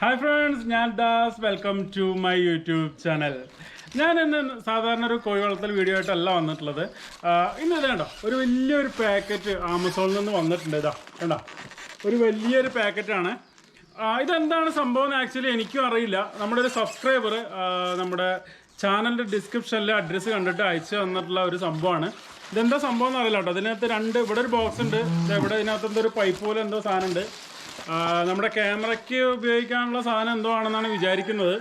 Hi friends ഞാൻ Das. Welcome to my YouTube channel ഞാൻ ഇന്ന് സാധാരണ ഒരു കോഴി വളർത്തൽ വീഡിയോ ആയിട്ടല്ല വന്നിട്ടുള്ളത്. ഇന്ന് ഇത് കണ്ടോ? ഒരു വലിയൊരു പാക്കറ്റ് ആമസോണിൽ നിന്ന് വന്നിട്ടുണ്ട് ഇതാ കണ്ടോ? ഒരു വലിയൊരു പാക്കറ്റാണ് ഇതെന്താണ് സംഭവം ആക്ച്വലി എനിക്കും അറിയില്ല. നമ്മുടെ ഒരു സബ്സ്ക്രൈബർ നമ്മുടെ ചാനലിന്റെ ഡിസ്ക്രിപ്ഷനിലെ അഡ്രസ്സ് കണ്ടിട്ട് അയച്ചു തന്നിട്ടുള്ള ഒരു സംഭവമാണ്. ഇതെന്താ സംഭവം എന്ന് അറിയില്ല കേട്ടോ. അതിനകത്ത് രണ്ട് ഇവിടെ ഒരു ബോക്സ് ഉണ്ട്. ഇവിടെ ഇതിനകത്ത് എന്തോ ഒരു പൈപ്പ് പോലെ എന്തോ സാധനം ഉണ്ട്. നമ്മുടെ ക്യാമറയ്ക്ക് ഉപയോഗിക്കാനുള്ള സാധനം എന്തോ ആണെന്നാണ് വിചാരിക്കുന്നത്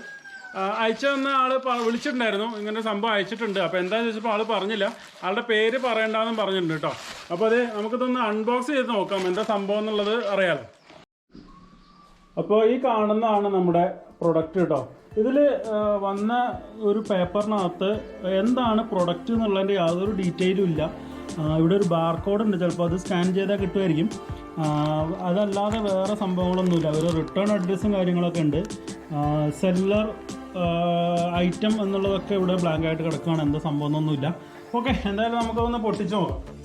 അയച്ചു തന്ന ആൾ വിളിച്ചിട്ടുണ്ടായിരുന്നു. ഇങ്ങനെ സംഭവം അയച്ചിട്ടുണ്ട്. അപ്പോൾ എന്താണെന്ന് ചോദിച്ചപ്പോൾ ആൾ പറഞ്ഞില്ല. ആളുടെ പേര് പറയണ്ടെന്നും പറഞ്ഞിട്ടുണ്ട് കേട്ടോ. അപ്പോൾ അത് നമുക്കിതൊന്ന് അൺബോക്സ് ചെയ്ത് നോക്കാം. എന്താ സംഭവം എന്നുള്ളത് അറിയാലോ. അപ്പോൾ ഈ കാണുന്നതാണ് നമ്മുടെ പ്രൊഡക്റ്റ് കേട്ടോ. ഇതിൽ വന്ന ഒരു പേപ്പറിനകത്ത് എന്താണ് പ്രൊഡക്റ്റ് എന്നുള്ളതിന്റെ യാതൊരു ഡീറ്റെയിലും ഇല്ല. ഇവിടെ ഒരു ബാർകോഡ് ഉണ്ട്. ചിലപ്പോൾ അത് സ്കാൻ ചെയ്താൽ കിട്ടുമായിരിക്കും. അതല്ലാതെ വേറെ സംഭവങ്ങളൊന്നുമില്ല. ഒരു റിട്ടേൺ അഡ്രസ്സും കാര്യങ്ങളൊക്കെ ഉണ്ട്. സെല്ലർ ഐറ്റം എന്നുള്ളതൊക്കെ ഇവിടെ ബ്ലാങ്ക് ആയിട്ട് കിടക്കുകയാണ്. എന്താ സംഭവം ഒന്നുമില്ല ഓക്കെ എന്തായാലും നമുക്കൊന്ന് പൊട്ടിച്ചു നോക്കാം.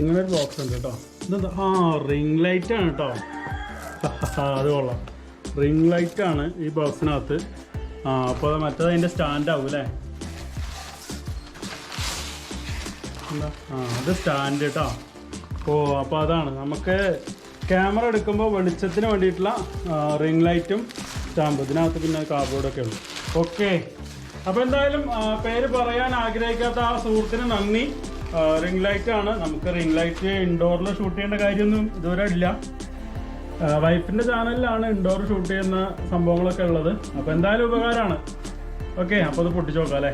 ഇതിങ്ങനെ ഒരു ബോക്സ് ഉണ്ട് കേട്ടോ ഇതെന്താ? ആ റിംഗ് ലൈറ്റ് ആണ് കേട്ടോ അത് കൊള്ളാം. റിംഗ് ലൈറ്റ് ആണ് ഈ ബോക്സിനകത്ത് ആ അപ്പോൾ മറ്റേത് അതിന്റെ സ്റ്റാൻഡ് ആവും അല്ലേ എന്താ? ആ അത് സ്റ്റാൻഡ് കേട്ടോ ഓ അപ്പോൾ അതാണ്. നമുക്ക് ക്യാമറ എടുക്കുമ്പോൾ വെളിച്ചത്തിന് വേണ്ടിയിട്ടുള്ള റിംഗ് ലൈറ്റും സ്റ്റാമ്പ് ഇതിനകത്ത് പിന്നെ കാർബോർഡൊക്കെ ഉള്ളു. ഓക്കെ അപ്പോൾ എന്തായാലും പേര് പറയാൻ ആഗ്രഹിക്കാത്ത ആ സുഹൃത്തിന് നന്ദി. റിംഗ് ലൈറ്റ് ആണ്. നമുക്ക് റിംഗ് ലൈറ്റ് ഇൻഡോറിൽ ഷൂട്ട് ചെയ്യേണ്ട കാര്യമൊന്നും ഇതുവരെ ഇല്ല. വൈഫിന്റെ ചാനലിലാണ് ഇൻഡോർ ഷൂട്ട് ചെയ്യുന്ന സംഭവങ്ങളൊക്കെ ഉള്ളത്. അപ്പോൾ എന്തായാലും ഉപകാരമാണ്. ഓക്കെ അപ്പോൾ അത് പൊട്ടിച്ചു നോക്കാം അല്ലേ?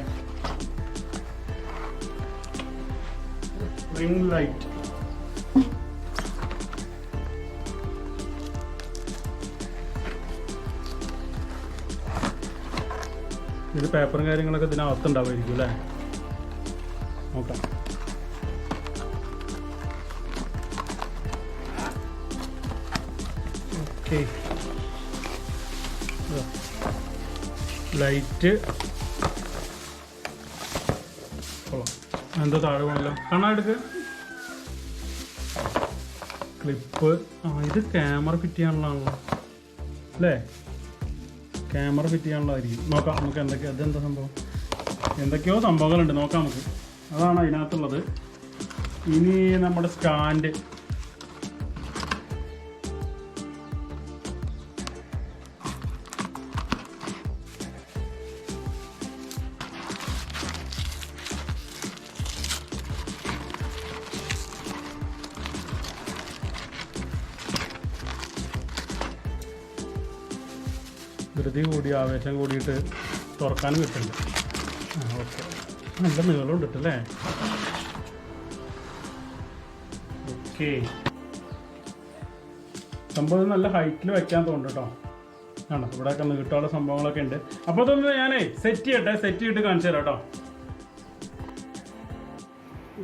റിംഗ് ലൈറ്റ് ഇത് പേപ്പറും കാര്യങ്ങളൊക്കെ ഇതിനകത്ത് ഉണ്ടാവുമായിരിക്കും അല്ലേ? നോക്കാം. ലൈറ്റ്. എന്തോ എന്താ താഴെ പോകണല്ലോ കാണാൻ എടുക്ക്. ക്ലിപ്പ്. ആ ഇത് ക്യാമറ ഫിറ്റ് ചെയ്യാനുള്ളതാണല്ലോ. അല്ലേ? ക്യാമറ ഫിറ്റ് ചെയ്യാനുള്ളതായിരിക്കും. നോക്കാം നമുക്ക് എന്തൊക്കെ അതെന്താ സംഭവം? എന്തൊക്കെയോ സംഭവങ്ങളുണ്ട്. നോക്കാം നമുക്ക്. അതാണ് അതിനകത്തുള്ളത്. ഇനി നമ്മുടെ സ്റ്റാൻഡ്. ധൃതി കൂടി ആവേശം കൂടിയിട്ട് തുറക്കാനും കിട്ടില്ല ഓക്കെ. നല്ല നീളം കിട്ടല്ലേ ഓക്കെ. സംഭവം നല്ല ഹൈറ്റിൽ വെക്കാൻ തോന്നുന്നു കേട്ടോ. ഇവിടെ ഇവിടെയൊക്കെ നീട്ടമുള്ള സംഭവങ്ങളൊക്കെ ഉണ്ട്. അപ്പോൾ അതൊന്ന് ഞാനേ സെറ്റ് ചെയ്യട്ടെ? സെറ്റ് ചെയ്തിട്ട് കാണിച്ചു തരാം കേട്ടോ.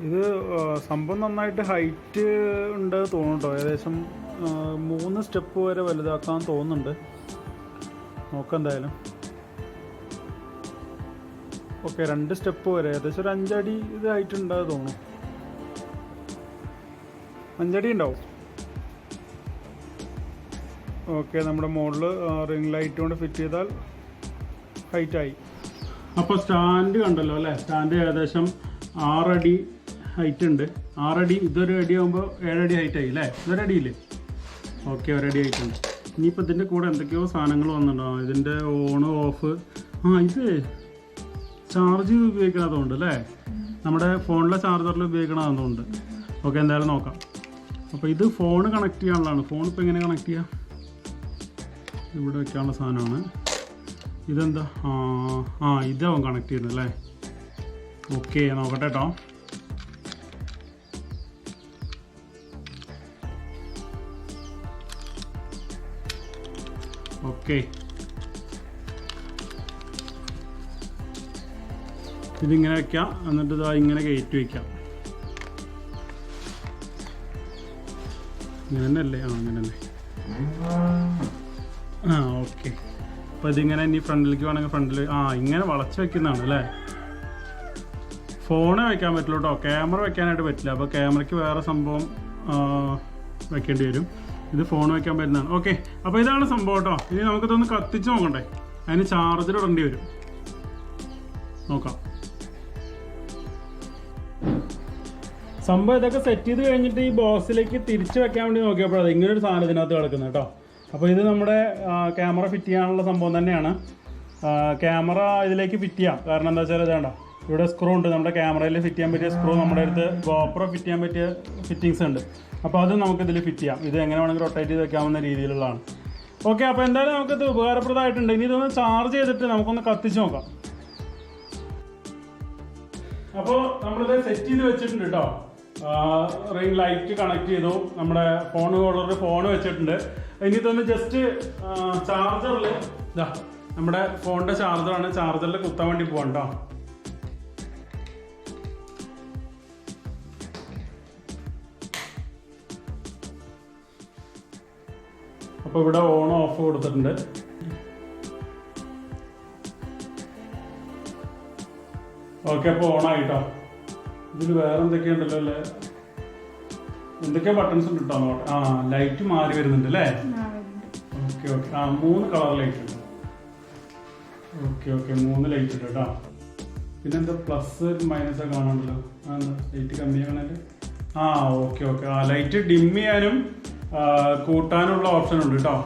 ഇത് സംഭവം നന്നായിട്ട് ഹൈറ്റ് ഉണ്ട് തോന്നുന്നുണ്ടോ ഏകദേശം മൂന്ന് സ്റ്റെപ്പ് വരെ വലുതാക്കാൻ തോന്നുന്നുണ്ട്. നോക്കാം എന്തായാലും ഓക്കെ രണ്ട് സ്റ്റെപ്പ് വരെ. ഏകദേശം ഒരു അഞ്ചടി ഇതായിട്ടുണ്ടാകും തോന്നുന്നു. അഞ്ചടി ഉണ്ടാവും. ഓക്കെ നമ്മുടെ മുകളിൽ റിംഗ് ലൈറ്റ് കൊണ്ട് ഫിറ്റ് ചെയ്താൽ ഹൈറ്റായി. അപ്പോൾ സ്റ്റാൻഡ് കണ്ടല്ലോ അല്ലേ? സ്റ്റാൻഡ് ഏകദേശം ആറടി ഹൈറ്റ് ഉണ്ട് ആറടി ഇതൊരു അടി ആകുമ്പോൾ ഏഴടി ഹൈറ്റ് ആയി അല്ലേ? ഇതൊരടിയില്ലേ? ഓക്കെ ഒരടി ഹൈറ്റ് ഉണ്ട്. ഇനിയിപ്പോൾ ഇതിന്റെ കൂടെ എന്തൊക്കെയോ സാധനങ്ങൾ വന്നിട്ടുണ്ടോ? ഇതിന്റെ ഓൺ ഓഫ് ആ ഇത് ചാർജ് ഉപയോഗിക്കണതുകൊണ്ട് അല്ലേ? നമ്മുടെ ഫോണിലെ ചാർജറിൽ ഉപയോഗിക്കണതുകൊണ്ട് ഓക്കെ എന്തായാലും നോക്കാം. അപ്പോൾ ഇത് ഫോൺ കണക്ട് ചെയ്യാനുള്ളതാണ്. ഫോൺ ഇപ്പോൾ എങ്ങനെ കണക്ട് ചെയ്യാം? ഇവിടെ വെക്കാനുള്ള സാധനമാണ്. ഇതെന്താ? ആ ആ ഇതാവും കണക്ട് ചെയ്യുന്നത് അല്ലേ? ഓക്കെ നോക്കട്ടെ കേട്ടോ ഓക്കെ ഇതിങ്ങനെ വെക്കാം. എന്നിട്ട് ഇതാ ഇങ്ങനെ കയറ്റി വെക്കാം. ഇങ്ങനെ തന്നെ അല്ലേ ആ അങ്ങനെ തന്നെ. ആ ഓക്കെ. അപ്പോൾ ഇതിങ്ങനെ ഇനി ഫ്രണ്ടിലേക്ക് വേണമെങ്കിൽ ഫ്രണ്ടിൽ ആ ഇങ്ങനെ വളച്ച് വെക്കുന്നതാണ് അല്ലേ? ഫോണ് വെക്കാൻ പറ്റുള്ളൂ കേട്ടോ. ക്യാമറ വെക്കാനായിട്ട് പറ്റില്ല. അപ്പോൾ ക്യാമറയ്ക്ക് വേറെ സംഭവം വെക്കേണ്ടി വരും. ഇത് ഫോൺ വയ്ക്കാൻ പറ്റുന്നതാണ്. ഓക്കെ അപ്പോൾ ഇതാണ് സംഭവം കേട്ടോ ഇനി നമുക്കിതൊന്ന് കത്തിച്ച് നോക്കണ്ടേ? അതിന് ചാർജർ ഇടേണ്ടി വരും. നോക്കാം. സംഭവം ഇതൊക്കെ സെറ്റ് ചെയ്ത് കഴിഞ്ഞിട്ട് ഈ ബോക്സിലേക്ക് തിരിച്ചു വെക്കാൻ വേണ്ടി നോക്കിയപ്പോഴത് ഇങ്ങനെ ഒരു സാധനം ഇതിനകത്ത് കിടക്കുന്നത് കേട്ടോ അപ്പോൾ ഇത് നമ്മുടെ ക്യാമറ ഫിറ്റ് ചെയ്യാനുള്ള സംഭവം തന്നെയാണ്. ക്യാമറ ഇതിലേക്ക് ഫിറ്റ് ചെയ്യാം. കാരണം എന്താ വെച്ചാൽ ഇതാണ്ട ഇവിടെ സ്ക്രൂ ഉണ്ട്. നമ്മുടെ ക്യാമറയിൽ ഫിറ്റ് ചെയ്യാൻ പറ്റിയ സ്ക്രൂ നമ്മുടെ അടുത്ത് ഗോപ്രോ ഫിറ്റ് ചെയ്യാൻ പറ്റിയ ഫിറ്റിങ്സ് ഉണ്ട്. അപ്പോൾ അത് നമുക്ക് ഇതിൽ ഫിറ്റ് ചെയ്യാം. ഇത് എങ്ങനെ വേണമെങ്കിൽ റൊട്ടേറ്റ് ചെയ്ത് വെക്കാവുന്ന രീതിയിലുള്ളതാണ്. ഓക്കെ അപ്പോൾ എന്തായാലും നമുക്കിത് ഉപകാരപ്രദമായിട്ടുണ്ട്. ഇനി ഇതൊന്ന് ചാർജ് ചെയ്തിട്ട് നമുക്കൊന്ന് കത്തിച്ച് നോക്കാം. അപ്പോൾ നമ്മളിത് സെറ്റ് ചെയ്ത് വെച്ചിട്ടുണ്ട് കേട്ടോ റിംഗ് ലൈറ്റ് കണക്ട് ചെയ്തു. നമ്മുടെ ഫോൺ ഹോൾഡറിൽ ഫോൺ വെച്ചിട്ടുണ്ട്. ഇനി ഇതൊന്ന് ജസ്റ്റ് ചാർജറിൽ ഇതാ നമ്മുടെ ഫോണിന്റെ ചാർജറാണ് ചാർജറിൽ കുത്താൻ വേണ്ടി പോകണം കേട്ടോ അപ്പോൾ ഇവിടെ ഓൺ ഓഫ് കൊടുത്തിട്ടുണ്ട്. ഓക്കെ അപ്പോൾ ആയിട്ടോ? ഇതിൽ വേറെ എന്തൊക്കെയുണ്ടല്ലോ അല്ലേ? എന്തൊക്കെയാ ബട്ടൺസ് ഉണ്ട് കേട്ടോ ആ ലൈറ്റ് മാറി വരുന്നുണ്ട് അല്ലേ? ഓക്കെ ഓക്കെ ആ മൂന്ന് കളർ ലൈറ്റ് ഉണ്ട്. ഓക്കെ ഓക്കെ മൂന്ന് ലൈറ്റ് ഉണ്ട് കേട്ടോ പിന്നെ എന്താ പ്ലസ് മൈനസ് കാണാണ്ടല്ലോ ആ ലൈറ്റ് കമ്മിയാണല്ലേ ആ ഓക്കെ ഓക്കെ ആ ലൈറ്റ് ഡിം ചെയ്യാനും കൂട്ടാനുള്ള ഓപ്ഷൻ ഉണ്ട് കേട്ടോ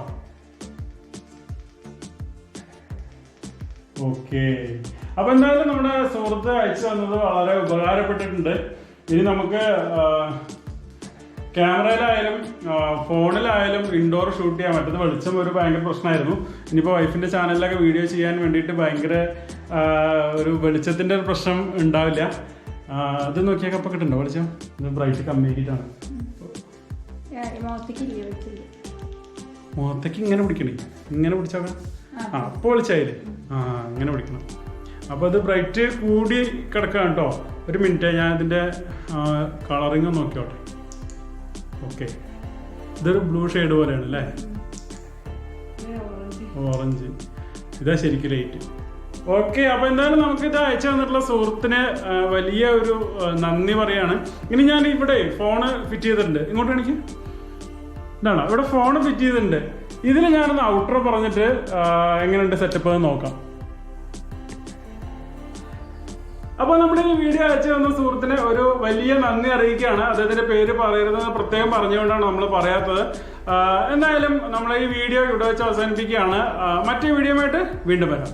ഓക്കെ അപ്പൊ എന്തായാലും നമ്മുടെ സുഹൃത്ത് അയച്ചു തന്നത് വളരെ ഉപകാരപ്പെട്ടിട്ടുണ്ട്. ഇനി നമുക്ക് ക്യാമറയിലായാലും ഫോണിലായാലും ഇൻഡോർ ഷൂട്ട് ചെയ്യാൻ പറ്റുന്നത് വെളിച്ചം ഒരു ഭയങ്കര പ്രശ്നമായിരുന്നു. ഇനിയിപ്പോൾ വൈഫിന്റെ ചാനലിലൊക്കെ വീഡിയോ ചെയ്യാൻ വേണ്ടിയിട്ട് ഭയങ്കര ഒരു വെളിച്ചത്തിന്റെ ഒരു പ്രശ്നം ഉണ്ടാവില്ല. ഇത് നോക്കിയാൽ കപ്പ കിട്ടുന്നുണ്ടോ വെളിച്ചം? ഇത് ബ്രൈറ്റ് കമ്മിയാക്കിയിട്ടാണ്. മുഖത്തേക്ക് ഇങ്ങനെ പിടിക്കണേ. ഇങ്ങനെ പിടിച്ചാൽ ആ. അപ്പോൾ വിളിച്ചായില്ലേ? ആ ഇങ്ങനെ പിടിക്കണം. അപ്പോൾ അത് ബ്രൈറ്റ് കൂടി കിടക്കുകയാണ് കേട്ടോ. ഒരു മിനിറ്റ് ഞാൻ ഇതിന്റെ കളറിങ് നോക്കിയോട്ടെ ഓക്കെ. ഇതൊരു ബ്ലൂ ഷെയ്ഡ് പോലെയാണ് അല്ലേ? ഓറഞ്ച്. ഇതാ ശരിക്കും ലൈറ്റ്. ഓക്കെ അപ്പൊ എന്തായാലും നമുക്ക് ഇത് അയച്ചു തന്നിട്ടുള്ള സുഹൃത്തിന് വലിയ ഒരു നന്ദി പറയാണ്. ഇനി ഞാൻ ഇവിടെ ഫോണ് ഫിറ്റ് ചെയ്തിട്ടുണ്ട്. ഇങ്ങോട്ട് കാണിക്കും. ഇതാണോ. ഇവിടെ ഫോൺ ഫിറ്റ് ചെയ്തിട്ടുണ്ട്. ഇതിൽ ഞാനൊന്ന് ഔട്ടർ പറഞ്ഞിട്ട് എങ്ങനെയുണ്ട് സെറ്റപ്പ് എന്ന് നോക്കാം. അപ്പൊ നമ്മുടെ ഈ വീഡിയോ അയച്ചു തന്ന സുഹൃത്തിന് ഒരു വലിയ നന്ദി അറിയിക്കുകയാണ്. അദ്ദേഹത്തിന്റെ പേര് പറയരുതെന്ന് പ്രത്യേകം പറഞ്ഞുകൊണ്ടാണ് നമ്മൾ പറയാത്തത്. എന്തായാലും നമ്മൾ ഈ വീഡിയോ ഇവിടെ വെച്ച് അവസാനിപ്പിക്കുകയാണ്. മറ്റേ വീഡിയോ വീണ്ടും വരാം.